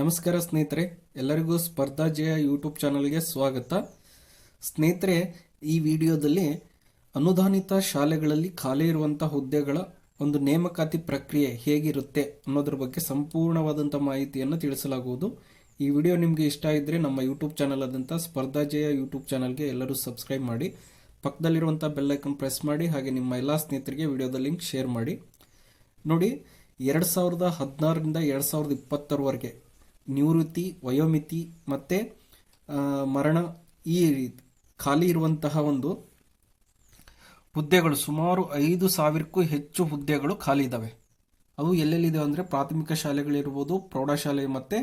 ನಮಸ್ಕಾರ ಸ್ನೇಹಿತರೆ, ಎಲ್ಲರಿಗೂ ಸ್ಪರ್ಧಾ ಜಯ ಯೂಟ್ಯೂಬ್ ಚಾನಲ್ಗೆ ಸ್ವಾಗತ. ಸ್ನೇಹಿತರೆ, ಈ ವಿಡಿಯೋದಲ್ಲಿ ಅನುದಾನಿತ ಶಾಲೆಗಳಲ್ಲಿ ಖಾಲಿ ಇರುವಂಥ ಹುದ್ದೆಗಳ ಒಂದು ನೇಮಕಾತಿ ಪ್ರಕ್ರಿಯೆ ಹೇಗಿರುತ್ತೆ ಅನ್ನೋದ್ರ ಬಗ್ಗೆ ಸಂಪೂರ್ಣವಾದಂಥ ಮಾಹಿತಿಯನ್ನು ತಿಳಿಸಲಾಗುವುದು. ಈ ವಿಡಿಯೋ ನಿಮಗೆ ಇಷ್ಟ ಇದ್ದರೆ ನಮ್ಮ ಯೂಟ್ಯೂಬ್ ಚಾನಲ್ ಆದಂಥ ಸ್ಪರ್ಧಾ ಜಯ ಯೂಟ್ಯೂಬ್ ಚಾನಲ್ಗೆ ಎಲ್ಲರೂ ಸಬ್ಸ್ಕ್ರೈಬ್ ಮಾಡಿ ಪಕ್ಕದಲ್ಲಿರುವಂಥ ಬೆಲ್ಲೈಕನ್ ಪ್ರೆಸ್ ಮಾಡಿ, ಹಾಗೆ ನಿಮ್ಮ ಎಲ್ಲ ಸ್ನೇಹಿತರಿಗೆ ವಿಡಿಯೋದ ಲಿಂಕ್ ಶೇರ್ ಮಾಡಿ. ನೋಡಿ, ಎರಡು ಸಾವಿರದ ಹದಿನಾರರಿಂದ ಎರಡು ಸಾವಿರದ ಇಪ್ಪತ್ತರವರೆಗೆ ನಿವೃತ್ತಿ, ವಯೋಮಿತಿ ಮತ್ತು ಮರಣ ಈ ರೀತಿ ಖಾಲಿ ಇರುವಂತಹ ಒಂದು ಹುದ್ದೆಗಳು ಸುಮಾರು ಐದು ಸಾವಿರಕ್ಕೂ ಹೆಚ್ಚು ಹುದ್ದೆಗಳು ಖಾಲಿ ಇದ್ದಾವೆ ಅವು ಎಲ್ಲೆಲ್ಲಿದೆ ಅಂದರೆ ಪ್ರಾಥಮಿಕ ಶಾಲೆಗಳಿರ್ಬೋದು, ಪ್ರೌಢಶಾಲೆ ಮತ್ತು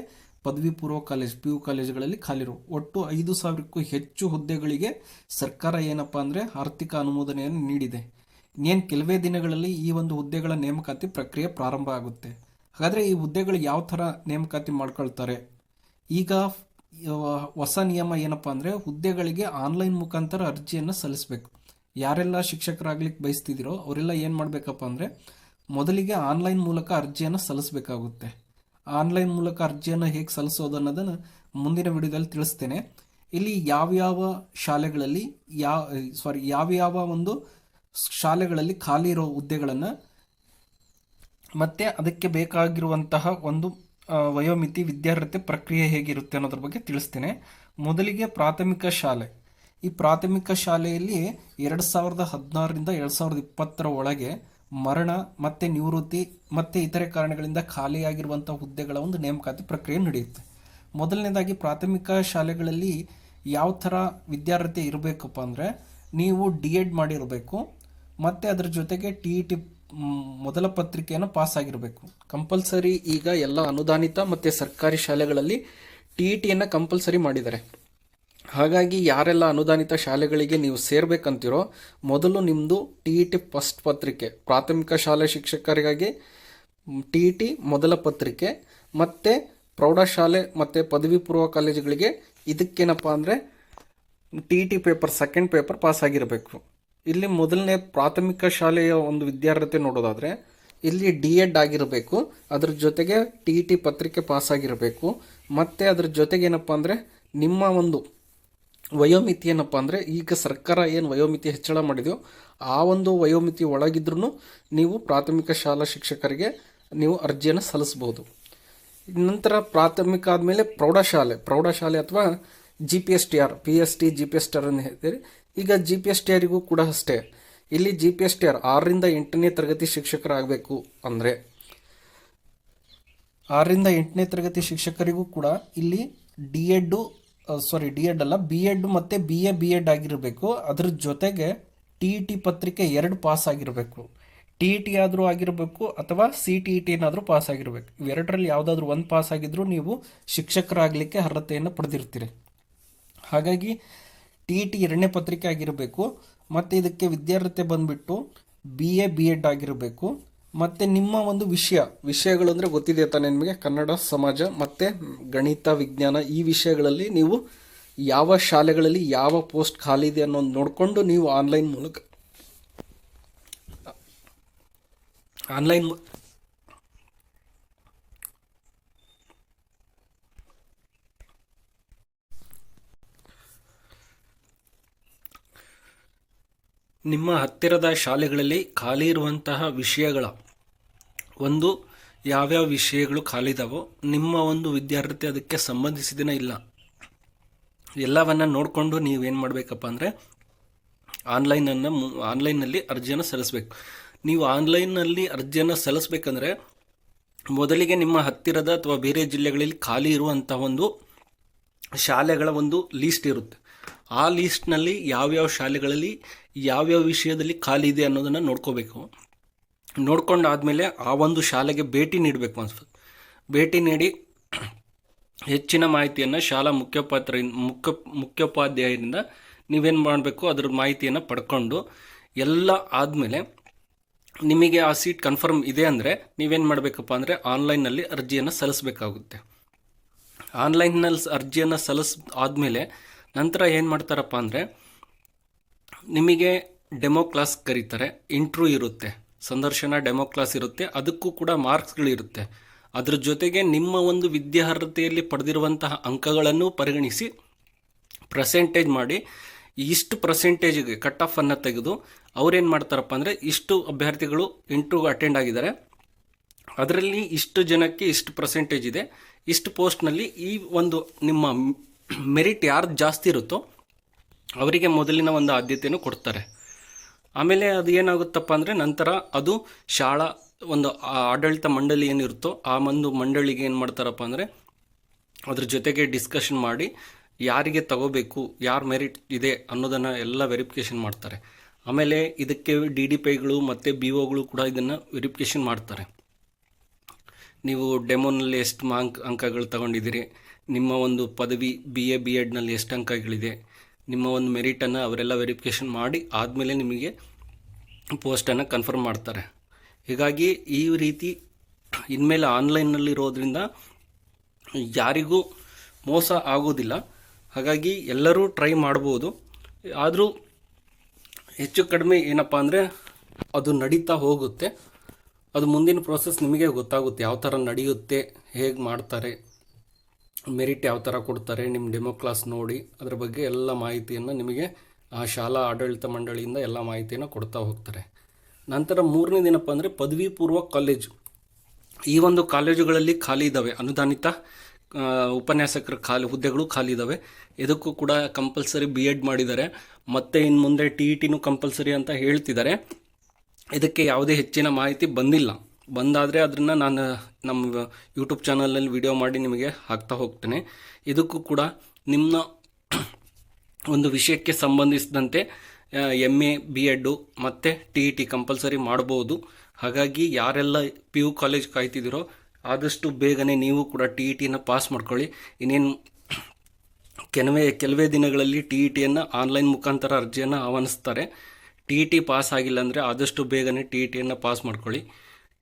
ಪದವಿ ಪೂರ್ವ ಕಾಲೇಜ್, ಪಿ ಯು ಕಾಲೇಜುಗಳಲ್ಲಿ ಖಾಲಿ ಇರುವ. ಒಟ್ಟು ಐದು ಸಾವಿರಕ್ಕೂ ಹೆಚ್ಚು ಹುದ್ದೆಗಳಿಗೆ ಸರ್ಕಾರ ಏನಪ್ಪ ಅಂದರೆ ಆರ್ಥಿಕ ಅನುಮೋದನೆಯನ್ನು ನೀಡಿದೆ. ಇನ್ನೇನು ಕೆಲವೇ ದಿನಗಳಲ್ಲಿ ಈ ಒಂದು ಹುದ್ದೆಗಳ ನೇಮಕಾತಿ ಪ್ರಕ್ರಿಯೆ ಪ್ರಾರಂಭ ಆಗುತ್ತೆ. ಹಾಗಾದರೆ ಈ ಹುದ್ದೆಗಳು ಯಾವ ಥರ ನೇಮಕಾತಿ ಮಾಡ್ಕೊಳ್ತಾರೆ? ಈಗ ಹೊಸ ನಿಯಮ ಏನಪ್ಪ ಅಂದರೆ ಹುದ್ದೆಗಳಿಗೆ ಆನ್ಲೈನ್ ಮುಖಾಂತರ ಅರ್ಜಿಯನ್ನು ಸಲ್ಲಿಸಬೇಕು. ಯಾರೆಲ್ಲ ಶಿಕ್ಷಕರಾಗ್ಲಿಕ್ಕೆ ಬಯಸ್ತಿದ್ದೀರೋ ಅವರೆಲ್ಲ ಏನು ಮಾಡಬೇಕಪ್ಪ ಅಂದರೆ ಮೊದಲಿಗೆ ಆನ್ಲೈನ್ ಮೂಲಕ ಅರ್ಜಿಯನ್ನು ಸಲ್ಲಿಸಬೇಕಾಗುತ್ತೆ. ಆನ್ಲೈನ್ ಮೂಲಕ ಅರ್ಜಿಯನ್ನು ಹೇಗೆ ಸಲ್ಲಿಸೋದು ಅನ್ನೋದನ್ನು ಮುಂದಿನ ವಿಡಿಯೋದಲ್ಲಿ ತಿಳಿಸ್ತೇನೆ. ಇಲ್ಲಿ ಯಾವ್ಯಾವ ಶಾಲೆಗಳಲ್ಲಿ ಯಾವ ಸಾರಿ, ಯಾವ್ಯಾವ ಒಂದು ಶಾಲೆಗಳಲ್ಲಿ ಖಾಲಿ ಇರೋ ಹುದ್ದೆಗಳನ್ನು ಮತ್ತೆ ಅದಕ್ಕೆ ಬೇಕಾಗಿರುವಂತಹ ಒಂದು ವಯೋಮಿತಿ ವಿದ್ಯಾರ್ಹತೆ ಪ್ರಕ್ರಿಯೆ ಹೇಗಿರುತ್ತೆ ಅನ್ನೋದ್ರ ಬಗ್ಗೆ ತಿಳಿಸ್ತೇನೆ. ಮೊದಲಿಗೆ ಪ್ರಾಥಮಿಕ ಶಾಲೆ. ಈ ಪ್ರಾಥಮಿಕ ಶಾಲೆಯಲ್ಲಿ ಎರಡು ಸಾವಿರದ ಹದಿನಾರರಿಂದ ಎರಡು ಸಾವಿರದ ಇಪ್ಪತ್ತರ ಒಳಗೆ ಮರಣ, ಮತ್ತೆ ನಿವೃತ್ತಿ, ಮತ್ತೆ ಇತರೆ ಕಾರಣಗಳಿಂದ ಖಾಲಿಯಾಗಿರುವಂಥ ಹುದ್ದೆಗಳ ಒಂದು ನೇಮಕಾತಿ ಪ್ರಕ್ರಿಯೆ ನಡೆಯುತ್ತೆ. ಮೊದಲನೇದಾಗಿ ಪ್ರಾಥಮಿಕ ಶಾಲೆಗಳಲ್ಲಿ ಯಾವ ಥರ ವಿದ್ಯಾರ್ಹತೆ ಇರಬೇಕಪ್ಪ ಅಂದರೆ, ನೀವು ಡಿ ಎಡ್ ಮಾಡಿರಬೇಕು, ಮತ್ತು ಅದರ ಜೊತೆಗೆ ಟಿ ಇ ಟಿ ಮೊದಲ ಪತ್ರಿಕೆಯನ್ನು ಪಾಸ್ ಆಗಿರಬೇಕು. ಕಂಪಲ್ಸರಿ ಈಗ ಎಲ್ಲ ಅನುದಾನಿತ ಮತ್ತು ಸರ್ಕಾರಿ ಶಾಲೆಗಳಲ್ಲಿ ಟಿ ಇ ಟಿಯನ್ನು ಕಂಪಲ್ಸರಿ ಮಾಡಿದ್ದಾರೆ. ಹಾಗಾಗಿ ಯಾರೆಲ್ಲ ಅನುದಾನಿತ ಶಾಲೆಗಳಿಗೆ ನೀವು ಸೇರಬೇಕಂತಿರೋ ಮೊದಲು ನಿಮ್ಮದು ಟಿ ಇ ಟಿ ಫಸ್ಟ್ ಪತ್ರಿಕೆ, ಪ್ರಾಥಮಿಕ ಶಾಲೆ ಶಿಕ್ಷಕರಿಗಾಗಿ ಟಿ ಇ ಟಿ ಮೊದಲ ಪತ್ರಿಕೆ, ಮತ್ತು ಪ್ರೌಢಶಾಲೆ ಮತ್ತು ಪದವಿ ಪೂರ್ವ ಕಾಲೇಜುಗಳಿಗೆ ಇದಕ್ಕೇನಪ್ಪ ಅಂದರೆ T E T paper second paper pass ಆಗಿರಬೇಕು. ಇಲ್ಲಿ ಮೊದಲನೇ ಪ್ರಾಥಮಿಕ ಶಾಲೆಯ ಒಂದು ವಿದ್ಯಾರ್ಹತೆ ನೋಡೋದಾದರೆ, ಇಲ್ಲಿ ಡಿ ಎಡ್ ಆಗಿರಬೇಕು, ಅದ್ರ ಜೊತೆಗೆ ಟಿ ಇ ಟಿ ಪತ್ರಿಕೆ ಪಾಸ್ ಆಗಿರಬೇಕು, ಮತ್ತು ಅದ್ರ ಜೊತೆಗೆ ಏನಪ್ಪ ಅಂದರೆ, ನಿಮ್ಮ ಒಂದು ವಯೋಮಿತಿ ಏನಪ್ಪ ಅಂದರೆ, ಈಗ ಸರ್ಕಾರ ಏನು ವಯೋಮಿತಿ ಹೆಚ್ಚಳ ಮಾಡಿದೆಯೋ, ಆ ಒಂದು ವಯೋಮಿತಿ ಒಳಗಿದ್ರೂ ನೀವು ಪ್ರಾಥಮಿಕ ಶಾಲಾ ಶಿಕ್ಷಕರಿಗೆ ನೀವು ಅರ್ಜಿಯನ್ನು ಸಲ್ಲಿಸ್ಬೋದು ನಂತರ ಪ್ರಾಥಮಿಕ ಆದಮೇಲೆ ಪ್ರೌಢಶಾಲೆ ಪ್ರೌಢಶಾಲೆ ಅಥವಾ G P S T R P S T G P S T R ಅಂತ ಹೇಳ್ತೀರಿ. ಈಗ ಜಿ ಪಿ ಎಸ್ ಟಿ ಆರಿಗೂ ಕೂಡ ಅಷ್ಟೇ. ಇಲ್ಲಿ G P S T R ಆರರಿಂದ ಎಂಟನೇ ತರಗತಿ ಶಿಕ್ಷಕರಾಗಬೇಕು ಅಂದರೆ. ಆರರಿಂದ ಎಂಟನೇ ತರಗತಿ ಶಿಕ್ಷಕರಿಗೂ ಕೂಡ ಇಲ್ಲಿ ಡಿ ಎಡ್ಡು ಸಾರಿ ಡಿ ಎಡ್ ಅಲ್ಲ ಬಿ ಎಡ್ ಮತ್ತು ಬಿ ಎ ಬಿ ಎಡ್ ಆಗಿರಬೇಕು. ಅದ್ರ ಜೊತೆಗೆ ಟಿ ಇ ಟಿ ಪತ್ರಿಕೆ ಎರಡು ಪಾಸ್ ಆಗಿರಬೇಕು. ಟಿ ಇ ಟಿ ಆದರೂ ಆಗಿರಬೇಕು ಅಥವಾ ಸಿ ಟಿ ಇ ಟಿ ಏನಾದರೂ ಪಾಸ್ ಆಗಿರಬೇಕು. ಇವೆರಡರಲ್ಲಿ ಯಾವುದಾದ್ರೂ ಒಂದು ಪಾಸ್ ಆಗಿದ್ರೂ ನೀವು ಶಿಕ್ಷಕರಾಗಲಿಕ್ಕೆ ಅರ್ಹತೆಯನ್ನು ಪಡೆದಿರ್ತೀರಿ. ಹಾಗಾಗಿ ಟಿ ಇ ಟಿ ಎರಡನೇ ಪತ್ರಿಕೆ ಆಗಿರಬೇಕು, ಮತ್ತು ಇದಕ್ಕೆ ವಿದ್ಯಾರ್ಹತೆ ಬಂದುಬಿಟ್ಟು ಬಿ ಎ ಬಿ ಎಡ್ ಆಗಿರಬೇಕು. ಮತ್ತು ನಿಮ್ಮ ಒಂದು ವಿಷಯ, ವಿಷಯಗಳು ಅಂದರೆ ಗೊತ್ತಿದೆ ತಾನೇ ನಿಮಗೆ? ಕನ್ನಡ, ಸಮಾಜ, ಮತ್ತು ಗಣಿತ, ವಿಜ್ಞಾನ, ಈ ವಿಷಯಗಳಲ್ಲಿ ನೀವು ಯಾವ ಶಾಲೆಗಳಲ್ಲಿ ಯಾವ ಪೋಸ್ಟ್ ಖಾಲಿ ಇದೆ ಅನ್ನೋದು ನೋಡಿಕೊಂಡು ನೀವು ಆನ್ಲೈನ್ ಮೂಲಕ, ಆನ್ಲೈನ್ ನಿಮ್ಮ ಹತ್ತಿರದ ಶಾಲೆಗಳಲ್ಲಿ ಖಾಲಿ ಇರುವಂತಹ ವಿಷಯಗಳ ಒಂದು ಯಾವ್ಯಾವ ವಿಷಯಗಳು ಖಾಲಿ ಇದಾವೋ, ನಿಮ್ಮ ಒಂದು ವಿದ್ಯಾರ್ಥಿ ಅದಕ್ಕೆ ಸಂಬಂಧಿಸಿದನೇ ಇಲ್ಲ. ಎಲ್ಲವನ್ನು ನೋಡಿಕೊಂಡು ನೀವೇನು ಮಾಡಬೇಕಪ್ಪ ಅಂದರೆ ಆನ್ಲೈನನ್ನು ಆನ್ಲೈನ್ನಲ್ಲಿ ಅರ್ಜಿಯನ್ನು ಸಲ್ಲಿಸಬೇಕು. ನೀವು ಆನ್ಲೈನ್ನಲ್ಲಿ ಅರ್ಜಿಯನ್ನು ಸಲ್ಲಿಸ್ಬೇಕಂದ್ರೆ ಮೊದಲಿಗೆ ನಿಮ್ಮ ಹತ್ತಿರದ ಅಥವಾ ಬೇರೆ ಜಿಲ್ಲೆಗಳಲ್ಲಿ ಖಾಲಿ ಇರುವಂಥ ಒಂದು ಶಾಲೆಗಳ ಒಂದು ಲೀಸ್ಟ್ ಇರುತ್ತೆ. ಆ ಲೀಸ್ಟ್ನಲ್ಲಿ ಯಾವ್ಯಾವ ಶಾಲೆಗಳಲ್ಲಿ ಯಾವ್ಯಾವ ವಿಷಯದಲ್ಲಿ ಖಾಲಿ ಇದೆ ಅನ್ನೋದನ್ನು ನೋಡ್ಕೋಬೇಕು. ನೋಡ್ಕೊಂಡಾದಮೇಲೆ ಆ ಒಂದು ಶಾಲೆಗೆ ಭೇಟಿ ನೀಡಬೇಕು ಅನ್ಸುತ್ತೆ. ಭೇಟಿ ನೀಡಿ ಹೆಚ್ಚಿನ ಮಾಹಿತಿಯನ್ನು ಶಾಲಾ ಮುಖ್ಯೋಪಾತ್ರ ಮುಖ್ಯ ಮುಖ್ಯೋಪಾಧ್ಯಾಯರಿಂದ ನೀವೇನು ಮಾಡಬೇಕು ಅದ್ರ ಮಾಹಿತಿಯನ್ನು ಪಡ್ಕೊಂಡು ಎಲ್ಲ ಆದಮೇಲೆ ನಿಮಗೆ ಆ ಸೀಟ್ ಕನ್ಫರ್ಮ್ ಇದೆ ಅಂದರೆ ನೀವೇನು ಮಾಡಬೇಕಪ್ಪ ಅಂದರೆ ಆನ್ಲೈನ್ನಲ್ಲಿ ಅರ್ಜಿಯನ್ನು ಸಲ್ಲಿಸಬೇಕಾಗುತ್ತೆ. ಆನ್ಲೈನ್ನಲ್ಲಿ ಅರ್ಜಿಯನ್ನು ಸಲ್ಲಿಸ್ ಆದಮೇಲೆ ನಂತರ ಏನು ಮಾಡ್ತಾರಪ್ಪ ಅಂದರೆ, ನಿಮಗೆ ಡೆಮೋ ಕ್ಲಾಸ್ ಕರೀತಾರೆ ಇಂಟ್ರೂ ಇರುತ್ತೆ, ಸಂದರ್ಶನ ಡೆಮೋ ಕ್ಲಾಸ್ ಇರುತ್ತೆ, ಅದಕ್ಕೂ ಕೂಡ ಮಾರ್ಕ್ಸ್ಗಳಿರುತ್ತೆ ಅದ್ರ ಜೊತೆಗೆ ನಿಮ್ಮ ಒಂದು ವಿದ್ಯಾರ್ಹತೆಯಲ್ಲಿ ಪಡೆದಿರುವಂತಹ ಅಂಕಗಳನ್ನು ಪರಿಗಣಿಸಿ ಪ್ರಸೆಂಟೇಜ್ ಮಾಡಿ, ಇಷ್ಟು ಪರ್ಸೆಂಟೇಜಿಗೆ ಕಟ್ ಆಫ್ ಅನ್ನು ತೆಗೆದು ಅವ್ರೇನು ಮಾಡ್ತಾರಪ್ಪ ಅಂದರೆ, ಇಷ್ಟು ಅಭ್ಯರ್ಥಿಗಳು ಇಂಟ್ರೂ ಅಟೆಂಡ್ ಆಗಿದ್ದಾರೆ. ಅದರಲ್ಲಿ ಇಷ್ಟು ಜನಕ್ಕೆ ಇಷ್ಟು ಪರ್ಸೆಂಟೇಜ್ ಇದೆ, ಇಷ್ಟು ಪೋಸ್ಟ್ನಲ್ಲಿ ಈ ಒಂದು ನಿಮ್ಮ ಮೆರಿಟ್ ಯಾರ್ದು ಜಾಸ್ತಿ ಇರುತ್ತೋ ಅವರಿಗೆ ಮೊದಲಿನ ಒಂದು ಆದ್ಯತೆಯನ್ನು ಕೊಡ್ತಾರೆ. ಆಮೇಲೆ ಅದು ಏನಾಗುತ್ತಪ್ಪ ಅಂದರೆ ನಂತರ ಅದು ಶಾಲಾ ಒಂದು ಆಡಳಿತ ಮಂಡಳಿ ಏನಿರುತ್ತೋ ಆ ಒಂದು ಮಂಡಳಿಗೆ ಏನು ಮಾಡ್ತಾರಪ್ಪ ಅಂದರೆ ಅದ್ರ ಜೊತೆಗೆ ಡಿಸ್ಕಷನ್ ಮಾಡಿ ಯಾರಿಗೆ ತಗೋಬೇಕು, ಯಾರು ಮೆರಿಟ್ ಇದೆ ಅನ್ನೋದನ್ನು ಎಲ್ಲ ವೆರಿಫಿಕೇಷನ್ ಮಾಡ್ತಾರೆ. ಆಮೇಲೆ ಇದಕ್ಕೆ ಡಿ ಡಿ ಪೈಗಳು ಮತ್ತು ಬಿ ಒಗಳು ಕೂಡ ಇದನ್ನು ವೆರಿಫಿಕೇಷನ್ ಮಾಡ್ತಾರೆ. ನೀವು ಡೆಮೋನಲ್ಲಿ ಎಷ್ಟು ಮಾಂಕ್ ಅಂಕಗಳು ತಗೊಂಡಿದ್ದೀರಿ ನಿಮ್ಮ ಒಂದು ಪದವಿ ಬಿ ಎ ಬಿ ಎಡ್ನಲ್ಲಿ ಎಷ್ಟು ಅಂಕಗಳಿದೆ ನಿಮ್ಮ ಒಂದು ಮೆರಿಟನ್ನು ಅವರೆಲ್ಲ ವೆರಿಫಿಕೇಷನ್ ಮಾಡಿ ಆದಮೇಲೆ ನಿಮಗೆ ಪೋಸ್ಟನ್ನು ಕನ್ಫರ್ಮ್ ಮಾಡ್ತಾರೆ. ಹೀಗಾಗಿ ಈ ರೀತಿ ಇನ್ಮೇಲೆ ಆನ್ಲೈನ್ನಲ್ಲಿ ಇರೋದ್ರಿಂದ ಯಾರಿಗೂ ಮೋಸ ಆಗೋದಿಲ್ಲ. ಹಾಗಾಗಿ ಎಲ್ಲರೂ ಟ್ರೈ ಮಾಡ್ಬೋದು. ಆದರೂ ಹೆಚ್ಚು ಕಡಿಮೆ ಏನಪ್ಪ ಅಂದರೆ ಅದು ನಡೀತಾ ಹೋಗುತ್ತೆ. ಅದು ಮುಂದಿನ ಪ್ರೋಸೆಸ್ ನಿಮಗೆ ಗೊತ್ತಾಗುತ್ತೆ, ಯಾವ ಥರ ನಡೆಯುತ್ತೆ, ಹೇಗೆ ಮಾಡ್ತಾರೆ. ಮೆರಿಟ್ ಯಾವ ಥರ ಕೊಡ್ತಾರೆ ನಿಮ್ಮ ಡೆಮೋ ಕ್ಲಾಸ್ ನೋಡಿ, ಅದರ ಬಗ್ಗೆ ಎಲ್ಲ ಮಾಹಿತಿಯನ್ನು ನಿಮಗೆ ಆ ಶಾಲಾ ಆಡಳಿತ ಮಂಡಳಿಯಿಂದ ಎಲ್ಲ ಮಾಹಿತಿಯನ್ನು ಕೊಡ್ತಾ ಹೋಗ್ತಾರೆ. ನಂತರ ಮೂರನೇ ದಿನಪ್ಪ ಅಂದರೆ ಪದವಿ ಪೂರ್ವ ಕಾಲೇಜು ಈ ಒಂದು ಕಾಲೇಜುಗಳಲ್ಲಿ ಖಾಲಿ ಇದ್ದಾವೆ ಅನುದಾನಿತ ಉಪನ್ಯಾಸಕರ ಖಾಲಿ, ಹುದ್ದೆಗಳು ಖಾಲಿ ಇದ್ದಾವೆ ಇದಕ್ಕೂ ಕೂಡ ಕಂಪಲ್ಸರಿ ಬಿ ಎಡ್ ಮಾಡಿದ್ದಾರೆ. ಮತ್ತು ಇನ್ನು ಮುಂದೆ ಟಿ ಇ ಟಿನೂ ಕಂಪಲ್ಸರಿ ಅಂತ ಹೇಳ್ತಿದ್ದಾರೆ. ಇದಕ್ಕೆ ಯಾವುದೇ ಹೆಚ್ಚಿನ ಮಾಹಿತಿ ಬಂದಿಲ್ಲ. ಬಂದಾದರೆ ಅದನ್ನು ನಾನು ನಮ್ಮ ಯೂಟ್ಯೂಬ್ ಚಾನಲಲ್ಲಿ ವಿಡಿಯೋ ಮಾಡಿ ನಿಮಗೆ ಹಾಕ್ತಾ ಹೋಗ್ತೇನೆ. ಇದಕ್ಕೂ ಕೂಡ ನಿಮ್ಮ ಒಂದು ವಿಷಯಕ್ಕೆ ಸಂಬಂಧಿಸಿದಂತೆ ಎಂ ಎ ಬಿ ಎಡ್ಡು ಮತ್ತು ಟಿ ಇ ಟಿ ಕಂಪಲ್ಸರಿ ಮಾಡ್ಬೋದು ಹಾಗಾಗಿ ಯಾರೆಲ್ಲ ಪಿ ಯು ಕಾಲೇಜ್ ಕಾಯ್ತಿದ್ದೀರೋ ಆದಷ್ಟು ಬೇಗನೆ ನೀವು ಕೂಡ ಟಿ ಇ ಟಿನ ಪಾಸ್ ಮಾಡ್ಕೊಳ್ಳಿ. ಇನ್ನೇನು ಕೆಲವೇ ಕೆಲವೇ ದಿನಗಳಲ್ಲಿ ಟಿ ಇ ಟಿಯನ್ನು ಆನ್ಲೈನ್ ಮುಖಾಂತರ ಅರ್ಜಿಯನ್ನು ಆಹ್ವಾನಿಸ್ತಾರೆ. ಟಿ ಇ ಟಿ ಪಾಸ್ ಆಗಿಲ್ಲ ಅಂದರೆ ಆದಷ್ಟು ಬೇಗನೆ ಟಿ ಇ ಟಿಯನ್ನು ಪಾಸ್ ಮಾಡ್ಕೊಳ್ಳಿ.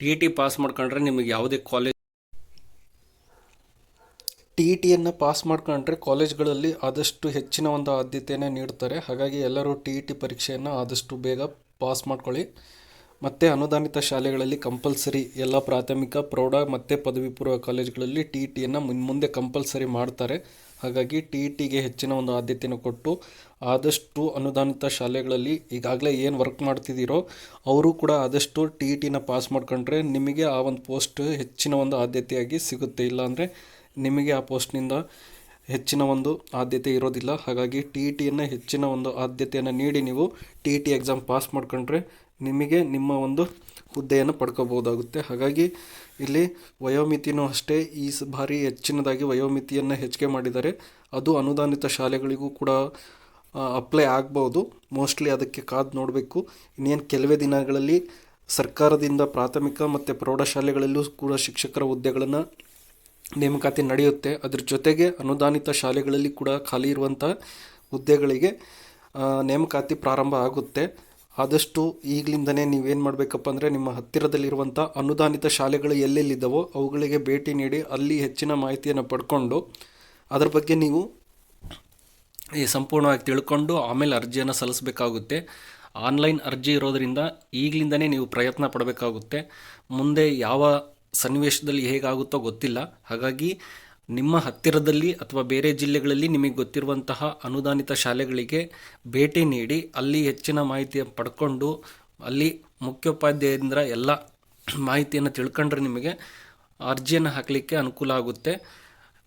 ಟಿ ಟಿ ಪಾಸ್ ಮಾಡ್ಕೊಂಡ್ರೆ ನಿಮಗೆ ಯಾವುದೇ ಕಾಲೇಜ್ ಟಿ ಇ ಟಿಯನ್ನು ಪಾಸ್ ಮಾಡ್ಕೊಂಡ್ರೆ ಕಾಲೇಜ್ಗಳಲ್ಲಿ ಆದಷ್ಟು ಹೆಚ್ಚಿನ ಒಂದು ಆದ್ಯತೆಯನ್ನು ನೀಡ್ತಾರೆ. ಹಾಗಾಗಿ ಎಲ್ಲರೂ ಟಿ ಇ ಟಿ ಪರೀಕ್ಷೆಯನ್ನು ಆದಷ್ಟು ಬೇಗ ಪಾಸ್ ಮಾಡ್ಕೊಳ್ಳಿ. ಮತ್ತು ಅನುದಾನಿತ ಶಾಲೆಗಳಲ್ಲಿ ಕಂಪಲ್ಸರಿ ಎಲ್ಲ ಪ್ರಾಥಮಿಕ, ಪ್ರೌಢ ಮತ್ತು ಪದವಿ ಪೂರ್ವ ಕಾಲೇಜುಗಳಲ್ಲಿ ಟಿ ಇ ಟಿಯನ್ನು ಮುಂದೆ ಕಂಪಲ್ಸರಿ ಮಾಡ್ತಾರೆ. ಹಾಗಾಗಿ ಟಿ ಇ ಟಿಗೆ ಹೆಚ್ಚಿನ ಒಂದು ಆದ್ಯತೆಯನ್ನು ಕೊಟ್ಟು ಆದಷ್ಟು ಅನುದಾನಿತ ಶಾಲೆಗಳಲ್ಲಿ ಈಗಾಗಲೇ ಏನು ವರ್ಕ್ ಮಾಡ್ತಿದ್ದೀರೋ ಅವರು ಕೂಡ ಆದಷ್ಟು ಟಿ ಇ ಟಿನ ಪಾಸ್ ಮಾಡ್ಕೊಂಡ್ರೆ ನಿಮಗೆ ಆ ಒಂದು ಪೋಸ್ಟ್ ಹೆಚ್ಚಿನ ಒಂದು ಆದ್ಯತೆಯಾಗಿ ಸಿಗುತ್ತೆ. ಇಲ್ಲಾಂದರೆ ನಿಮಗೆ ಆ ಪೋಸ್ಟ್ನಿಂದ ಹೆಚ್ಚಿನ ಒಂದು ಆದ್ಯತೆ ಇರೋದಿಲ್ಲ. ಹಾಗಾಗಿ ಟಿ ಇ ಟಿಯನ್ನು ಹೆಚ್ಚಿನ ಒಂದು ಆದ್ಯತೆಯನ್ನು ನೀಡಿ ನೀವು T E T exam pass ಮಾಡ್ಕೊಂಡ್ರೆ ನಿಮಗೆ ನಿಮ್ಮ ಒಂದು ಹುದ್ದೆಯನ್ನು ಪಡ್ಕೋಬೋದಾಗುತ್ತೆ ಹಾಗಾಗಿ ಇಲ್ಲಿ ವಯೋಮಿತಿನೂ ಅಷ್ಟೇ ಈ ಬಾರಿ ಹೆಚ್ಚಿನದಾಗಿ ವಯೋಮಿತಿಯನ್ನು ಹೆಚ್ಚಿಗೆ ಮಾಡಿದ್ದಾರೆ. ಅದು ಅನುದಾನಿತ ಶಾಲೆಗಳಿಗೂ ಕೂಡ ಅಪ್ಲೈ ಆಗ್ಬೋದು. ಮೋಸ್ಟ್ಲಿ ಅದಕ್ಕೆ ಕಾದು ನೋಡಬೇಕು. ಇನ್ನೇನು ಕೆಲವೇ ದಿನಗಳಲ್ಲಿ ಸರ್ಕಾರದಿಂದ ಪ್ರಾಥಮಿಕ ಮತ್ತು ಪ್ರೌಢಶಾಲೆಗಳಲ್ಲೂ ಕೂಡ ಶಿಕ್ಷಕರ ಹುದ್ದೆಗಳನ್ನು ನೇಮಕಾತಿ ನಡೆಯುತ್ತೆ. ಅದ್ರ ಜೊತೆಗೆ ಅನುದಾನಿತ ಶಾಲೆಗಳಲ್ಲಿ ಕೂಡ ಖಾಲಿ ಇರುವಂಥ ಹುದ್ದೆಗಳಿಗೆ ನೇಮಕಾತಿ ಪ್ರಾರಂಭ ಆಗುತ್ತೆ. ಆದಷ್ಟು ಈಗಲಿಂದನೇ ನೀವೇನು ಮಾಡಬೇಕಪ್ಪ ಅಂದರೆ ನಿಮ್ಮ ಹತ್ತಿರದಲ್ಲಿರುವಂಥ ಅನುದಾನಿತ ಶಾಲೆಗಳು ಎಲ್ಲೆಲ್ಲಿದ್ದಾವೋ ಅವುಗಳಿಗೆ ಭೇಟಿ ನೀಡಿ ಅಲ್ಲಿ ಹೆಚ್ಚಿನ ಮಾಹಿತಿಯನ್ನು ಪಡ್ಕೊಂಡು ಅದರ ಬಗ್ಗೆ ನೀವು ಈ ಸಂಪೂರ್ಣವಾಗಿ ತಿಳ್ಕೊಂಡು ಆಮೇಲೆ ಅರ್ಜಿಯನ್ನು ಸಲ್ಲಿಸಬೇಕಾಗುತ್ತೆ. ಆನ್ಲೈನ್ ಅರ್ಜಿ ಇರೋದರಿಂದ ಈಗಲಿಂದನೇ ನೀವು ಪ್ರಯತ್ನ ಪಡಬೇಕಾಗುತ್ತೆ. ಮುಂದೆ ಯಾವ ಸನ್ನಿವೇಶದಲ್ಲಿ ಹೇಗಾಗುತ್ತೋ ಗೊತ್ತಿಲ್ಲ. ಹಾಗಾಗಿ ನಿಮ್ಮ ಹತ್ತಿರದಲ್ಲಿ ಅಥವಾ ಬೇರೆ ಜಿಲ್ಲೆಗಳಲ್ಲಿ ನಿಮಗೆ ಗೊತ್ತಿರುವಂತಹ ಅನುದಾನಿತ ಶಾಲೆಗಳಿಗೆ ಭೇಟಿ ನೀಡಿ ಅಲ್ಲಿ ಹೆಚ್ಚಿನ ಮಾಹಿತಿ ಪಡ್ಕೊಂಡು ಅಲ್ಲಿ ಮುಖ್ಯೋಪಾಧ್ಯಾಯರಿಂದ ಎಲ್ಲ ಮಾಹಿತಿಯನ್ನು ತಿಳ್ಕೊಂಡ್ರೆ ನಿಮಗೆ ಅರ್ಜಿಯನ್ನು ಹಾಕಲಿಕ್ಕೆ ಅನುಕೂಲ ಆಗುತ್ತೆ.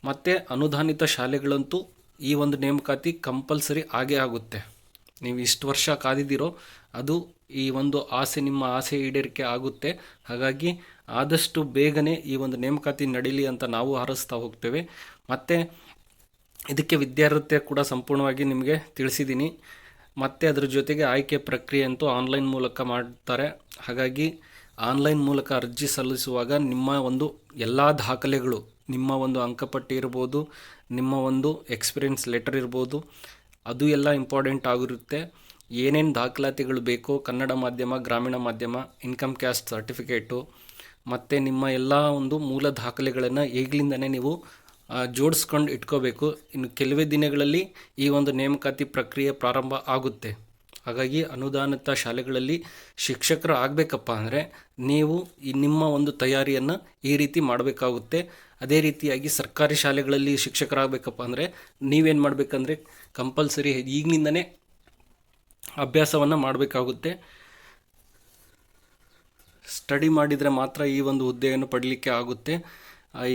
ಮತ್ತು ಅನುದಾನಿತ ಶಾಲೆಗಳಂತೂ ಈ ಒಂದು ನೇಮಕಾತಿ ಕಂಪಲ್ಸರಿ ಆಗೇ ಆಗುತ್ತೆ. ನೀವು ಇಷ್ಟು ವರ್ಷ ಕಾದಿದ್ದೀರೋ ಅದು ಈ ಒಂದು ಆಸೆ ನಿಮ್ಮ ಆಸೆ ಈಡೇರಿಕೆ ಆಗುತ್ತೆ. ಹಾಗಾಗಿ ಆದಷ್ಟು ಬೇಗನೆ ಈ ಒಂದು ನೇಮಕಾತಿ ನಡೀಲಿ ಅಂತ ನಾವು ಹಾರಿಸ್ತಾ ಹೋಗ್ತೇವೆ. ಮತ್ತು ಇದಕ್ಕೆ ವಿದ್ಯಾರ್ಥಿ ಕೂಡ ಸಂಪೂರ್ಣವಾಗಿ ನಿಮಗೆ ತಿಳಿಸಿದ್ದೀನಿ. ಮತ್ತು ಅದರ ಜೊತೆಗೆ ಆಯ್ಕೆ ಪ್ರಕ್ರಿಯೆ ಅಂತೂ ಆನ್ಲೈನ್ ಮೂಲಕ ಮಾಡ್ತಾರೆ. ಹಾಗಾಗಿ ಆನ್ಲೈನ್ ಮೂಲಕ ಅರ್ಜಿ ಸಲ್ಲಿಸುವಾಗ ನಿಮ್ಮ ಒಂದು ಎಲ್ಲ ದಾಖಲೆಗಳು, ನಿಮ್ಮ ಒಂದು ಅಂಕಪಟ್ಟಿ ಇರ್ಬೋದು, ನಿಮ್ಮ ಒಂದು ಎಕ್ಸ್ಪೀರಿಯನ್ಸ್ ಲೆಟರ್ ಇರ್ಬೋದು, ಅದು ಎಲ್ಲ ಇಂಪಾರ್ಟೆಂಟ್ ಆಗಿರುತ್ತೆ. ಏನೇನು ದಾಖಲಾತಿಗಳು ಬೇಕೋ ಕನ್ನಡ ಮಾಧ್ಯಮ, ಗ್ರಾಮೀಣ ಮಾಧ್ಯಮ ಇನ್ಕಮ್ ಕ್ಯಾಸ್ಟ್ ಸರ್ಟಿಫಿಕೇಟು ಮತ್ತು ನಿಮ್ಮ ಎಲ್ಲ ಒಂದು ಮೂಲ ದಾಖಲೆಗಳನ್ನು ಈಗಲಿಂದನೇ ನೀವು ಜೋಡಿಸ್ಕೊಂಡು ಇಟ್ಕೋಬೇಕು. ಇನ್ನು ಕೆಲವೇ ದಿನಗಳಲ್ಲಿ ಈ ಒಂದು ನೇಮಕಾತಿ ಪ್ರಕ್ರಿಯೆ ಪ್ರಾರಂಭ ಆಗುತ್ತೆ. ಹಾಗಾಗಿ ಅನುದಾನಿತ ಶಾಲೆಗಳಲ್ಲಿ ಶಿಕ್ಷಕರು ಆಗಬೇಕಪ್ಪ ಅಂದರೆ ನೀವು ಈ ನಿಮ್ಮ ಒಂದು ತಯಾರಿಯನ್ನು ಈ ರೀತಿ ಮಾಡಬೇಕಾಗುತ್ತೆ. ಅದೇ ರೀತಿಯಾಗಿ ಸರ್ಕಾರಿ ಶಾಲೆಗಳಲ್ಲಿ ಶಿಕ್ಷಕರಾಗಬೇಕಪ್ಪ ಅಂದರೆ ನೀವೇನು ಮಾಡಬೇಕಂದ್ರೆ ಕಂಪಲ್ಸರಿ ಈಗಿನಿಂದನೇ ಅಭ್ಯಾಸವನ್ನು ಮಾಡಬೇಕಾಗುತ್ತೆ. ಸ್ಟಡಿ ಮಾಡಿದರೆ ಮಾತ್ರ ಈ ಒಂದು ಹುದ್ದೆಯನ್ನು ಪಡೀಲಿಕ್ಕೆ ಆಗುತ್ತೆ.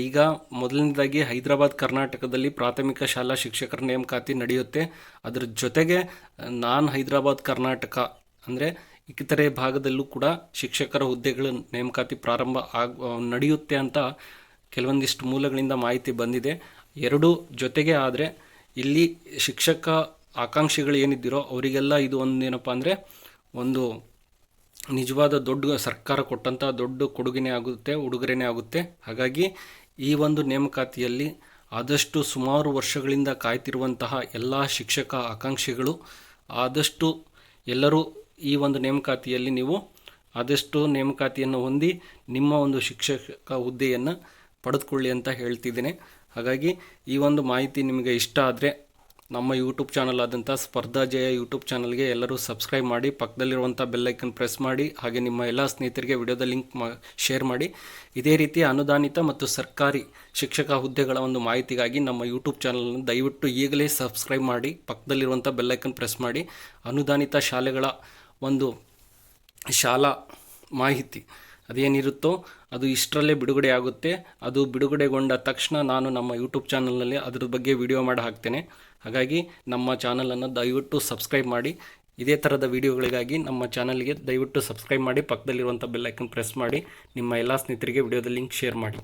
ಈಗ ಮೊದಲನೇದಾಗಿ ಹೈದರಾಬಾದ್, ಕರ್ನಾಟಕದಲ್ಲಿ ಪ್ರಾಥಮಿಕ ಶಾಲಾ ಶಿಕ್ಷಕರ ನೇಮಕಾತಿ ನಡೆಯುತ್ತೆ. ಅದರ ಜೊತೆಗೆ, ನಾನ್ ಹೈದರಾಬಾದ್, ಕರ್ನಾಟಕ ಅಂದರೆ ಇತರೆ ಭಾಗದಲ್ಲೂ ಕೂಡ ಶಿಕ್ಷಕರ ಹುದ್ದೆಗಳ ನೇಮಕಾತಿ ಪ್ರಾರಂಭ ಆಗ ನಡೆಯುತ್ತೆ ಅಂತ ಕೆಲವೊಂದಿಷ್ಟು ಮೂಲಗಳಿಂದ ಮಾಹಿತಿ ಬಂದಿದೆ. ಎರಡೂ ಜೊತೆಗೆ ಆದರೆ ಇಲ್ಲಿ ಶಿಕ್ಷಕ ಆಕಾಂಕ್ಷಿಗಳು ಏನಿದ್ದೀರೋ ಅವರಿಗೆಲ್ಲ ಇದು ಒಂದು ಏನಪ್ಪ ಅಂದರೆ ಒಂದು ನಿಜವಾದ ದೊಡ್ಡ ಸರ್ಕಾರ ಕೊಟ್ಟಂಥ ದೊಡ್ಡ ಕೊಡುಗೆನೇ ಆಗುತ್ತೆ, ಉಡುಗೊರೆನೇ ಆಗುತ್ತೆ. ಹಾಗಾಗಿ ಈ ಒಂದು ನೇಮಕಾತಿಯಲ್ಲಿ ಆದಷ್ಟು ಸುಮಾರು ವರ್ಷಗಳಿಂದ ಕಾಯ್ತಿರುವಂತಹ ಎಲ್ಲ ಶಿಕ್ಷಕ ಆಕಾಂಕ್ಷಿಗಳು, ಆದಷ್ಟು ಎಲ್ಲರೂ ಈ ಒಂದು ನೇಮಕಾತಿಯಲ್ಲಿ ನೀವು ಆದಷ್ಟು ನೇಮಕಾತಿಯನ್ನು ಹೊಂದಿ ನಿಮ್ಮ ಒಂದು ಶಿಕ್ಷಕ ಹುದ್ದೆಯನ್ನು ಪಡೆದುಕೊಳ್ಳಿ ಅಂತ ಹೇಳ್ತಿದ್ದೇನೆ. ಹಾಗಾಗಿ ಈ ಒಂದು ಮಾಹಿತಿ ನಿಮಗೆ ಇಷ್ಟ ಆದರೆ ನಮ್ಮ ಯೂಟ್ಯೂಬ್ ಚಾನಲ್ ಆದಂಥ ಸ್ಪರ್ಧಾ ಜಯ ಯೂಟ್ಯೂಬ್ ಚಾನಲ್ಗೆ ಎಲ್ಲರೂ ಸಬ್ಸ್ಕ್ರೈಬ್ ಮಾಡಿ ಪಕ್ಕದಲ್ಲಿರುವಂಥ ಬೆಲ್ಲೈಕನ್ ಪ್ರೆಸ್ ಮಾಡಿ, ಹಾಗೆ ನಿಮ್ಮ ಎಲ್ಲ ಸ್ನೇಹಿತರಿಗೆ ವಿಡಿಯೋದ ಲಿಂಕ್ ಮಾ ಶೇರ್ ಮಾಡಿ. ಇದೇ ರೀತಿ ಅನುದಾನಿತ ಮತ್ತು ಸರ್ಕಾರಿ ಶಿಕ್ಷಕ ಹುದ್ದೆಗಳ ಒಂದು ಮಾಹಿತಿಗಾಗಿ ನಮ್ಮ ಯೂಟ್ಯೂಬ್ ಚಾನಲನ್ನು ದಯವಿಟ್ಟು ಈಗಲೇ ಸಬ್ಸ್ಕ್ರೈಬ್ ಮಾಡಿ ಪಕ್ಕದಲ್ಲಿರುವಂಥ ಬೆಲ್ಲೈಕನ್ ಪ್ರೆಸ್ ಮಾಡಿ. ಅನುದಾನಿತ ಶಾಲೆಗಳ ಒಂದು ಶಾಲಾ ಮಾಹಿತಿ ಅದೇನಿರುತ್ತೋ ಅದು ಇಷ್ಟರಲ್ಲೇ ಬಿಡುಗಡೆ ಆಗುತ್ತೆ. ಅದು ಬಿಡುಗಡೆಗೊಂಡ ತಕ್ಷಣ ನಾನು ನಮ್ಮ ಯೂಟ್ಯೂಬ್ ಚಾನಲ್ನಲ್ಲಿ ಅದ್ರ ಬಗ್ಗೆ ವಿಡಿಯೋ ಮಾಡಿ ಹಾಕ್ತೇನೆ. ಹಾಗಾಗಿ ನಮ್ಮ ಚಾನಲನ್ನು ದಯವಿಟ್ಟು ಸಬ್ಸ್ಕ್ರೈಬ್ ಮಾಡಿ. ಇದೇ ಥರದ ವಿಡಿಯೋಗಳಿಗಾಗಿ ನಮ್ಮ ಚಾನಲ್ಗೆ ದಯವಿಟ್ಟು ಸಬ್ಸ್ಕ್ರೈಬ್ ಮಾಡಿ. ಪಕ್ಕದಲ್ಲಿರುವಂಥ ಬೆಲ್ಲೈಕನ್ ಪ್ರೆಸ್ ಮಾಡಿ. ನಿಮ್ಮ ಎಲ್ಲ ಸ್ನೇಹಿತರಿಗೆ ವಿಡಿಯೋದ ಲಿಂಕ್ ಶೇರ್ ಮಾಡಿ.